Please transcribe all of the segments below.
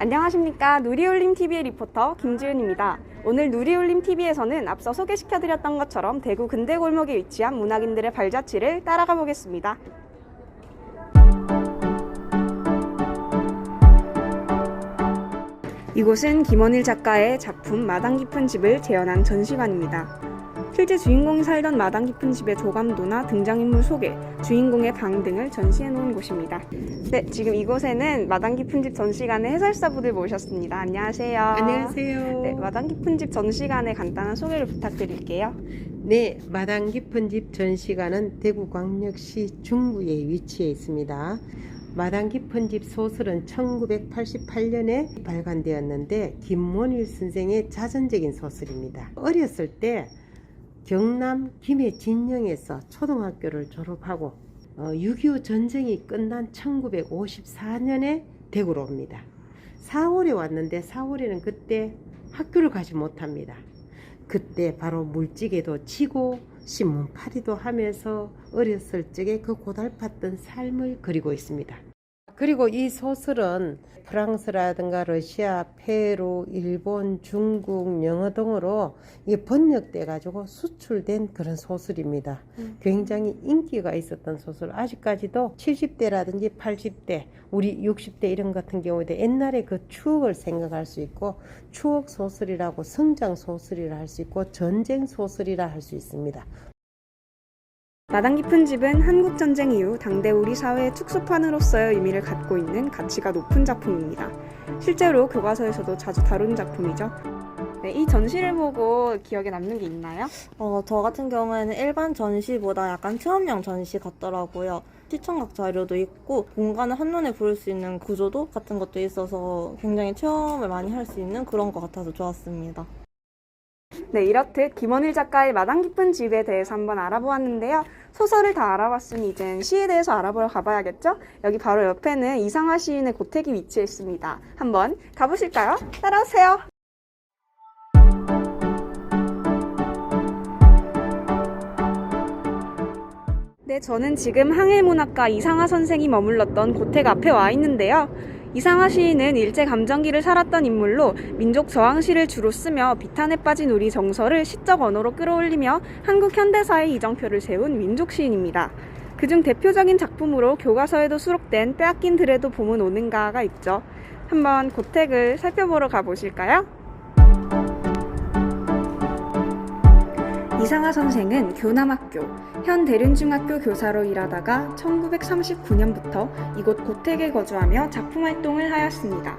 안녕하십니까 누리올림 TV의 리포터 김지은입니다. 오늘 누리올림 TV에서는 앞서 소개시켜드렸던 것처럼 대구 근대 골목에 위치한 문학인들의 발자취를 따라가 보겠습니다. 이곳은 김원일 작가의 작품 마당 깊은 집을 재현한 전시관입니다. 실제 주인공이 살던 마당 깊은 집의 조감도나 등장인물 소개, 주인공의 방 등을 전시해 놓은 곳입니다. 네, 지금 이곳에는 마당 깊은 집 전시관의 해설사분을 모셨습니다. 안녕하세요. 안녕하세요. 네, 마당 깊은 집 전시관의 간단한 소개를 부탁드릴게요. 네, 마당 깊은 집 전시관은 대구광역시 중구에 위치해 있습니다. 마당 깊은 집 소설은 1988년에 발간되었는데 김원일 선생의 자전적인 소설입니다. 어렸을 때 경남 김해 진영에서 초등학교를 졸업하고 6.25 전쟁이 끝난 1954년에 대구로 옵니다. 4월에 왔는데 4월에는 그때 학교를 가지 못합니다. 그때 바로 물찌개도 치고 신문팔이도 하면서 어렸을 적에 그 고달팠던 삶을 그리고 있습니다. 그리고 이 소설은 프랑스라든가 러시아, 페루, 일본, 중국, 영어 등으로 번역돼 가지고 수출된 그런 소설입니다. 음. 굉장히 인기가 있었던 소설. 아직까지도 70대라든지 80대, 우리 60대 이런 같은 경우에 옛날에 그 추억을 생각할 수 있고 추억 소설이라고 성장 소설이라 할 수 있고 전쟁 소설이라 할 수 있습니다. 마당 깊은 집은 한국 전쟁 이후 당대 우리 사회의 특수판으로서의 의미를 갖고 있는 가치가 높은 작품입니다. 실제로 교과서에서도 자주 다룬 작품이죠. 네, 이 전시를 보고 기억에 남는 게 있나요? 어, 저 같은 경우에는 일반 전시보다 약간 체험형 전시 같더라고요. 시청각 자료도 있고 공간을 한눈에 볼수 있는 구조도 같은 것도 있어서 굉장히 체험을 많이 할 수 있는 그런 것 같아서 좋았습니다. 네, 이렇듯 김원일 작가의 마당 깊은 집에 대해서 한번 알아보았는데요. 소설을 다 알아봤으니 이젠 시에 대해서 알아보러 가봐야겠죠? 여기 바로 옆에는 이상화 시인의 고택이 위치해 있습니다. 한번 가보실까요? 따라오세요. 네, 저는 지금 항해문학가 이상화 선생이 머물렀던 고택 앞에 와 있는데요. 이상화 시인은 일제 감정기를 살았던 인물로 민족 저항시를 주로 쓰며 비탄에 빠진 우리 정서를 시적 언어로 끌어올리며 한국 현대사의 이정표를 세운 민족 시인입니다. 그중 대표적인 작품으로 교과서에도 수록된 빼앗긴 들에도 봄은 오는가가 있죠. 한번 고택을 살펴보러 가보실까요? 이상하 선생은 교남학교, 현 대륜중학교 교사로 일하다가 1939년부터 이곳 고택에 거주하며 작품 활동을 하였습니다.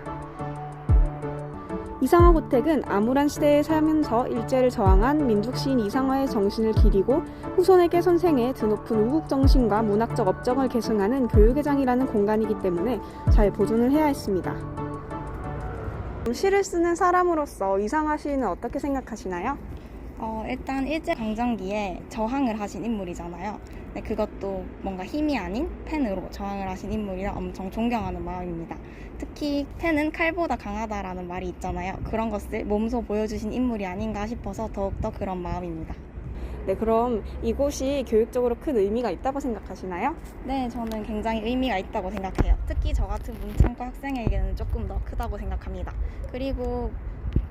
이상화 고택은 암울한 시대에 살면서 일제를 저항한 민족시인 이상화의 정신을 기리고 후손에게 선생의 드높은 우국 정신과 문학적 업적을 계승하는 교육회장이라는 공간이기 때문에 잘 보존을 해야 했습니다. 시를 쓰는 사람으로서 이상화 시인은 어떻게 생각하시나요? 어, 일단 일제 강점기에 저항을 하신 인물이잖아요. 네, 그것도 뭔가 힘이 아닌 펜으로 저항을 하신 인물이라 엄청 존경하는 마음입니다. 특히 펜은 칼보다 강하다라는 말이 있잖아요. 그런 것을 몸소 보여주신 인물이 아닌가 싶어서 더욱더 그런 마음입니다. 네, 그럼 이곳이 교육적으로 큰 의미가 있다고 생각하시나요? 네, 저는 굉장히 의미가 있다고 생각해요. 특히 저 같은 문창과 학생에게는 조금 더 크다고 생각합니다. 그리고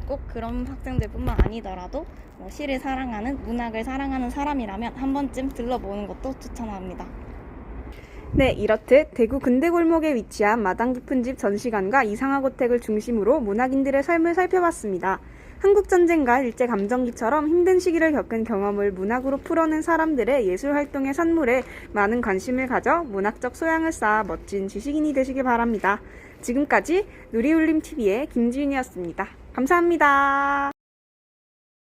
꼭 그런 학생들뿐만 아니더라도 뭐 시를 사랑하는 문학을 사랑하는 사람이라면 한 번쯤 들러보는 것도 추천합니다. 네, 이렇듯 대구 근대골목에 위치한 마당 깊은 집 전시관과 이상화 고택을 중심으로 문학인들의 삶을 살펴봤습니다. 한국전쟁과 일제감정기처럼 힘든 시기를 겪은 경험을 문학으로 풀어낸 사람들의 예술활동의 산물에 많은 관심을 가져 문학적 소양을 쌓아 멋진 지식인이 되시길 바랍니다. 지금까지 누리울림TV의 김지윤이었습니다. 감사합니다.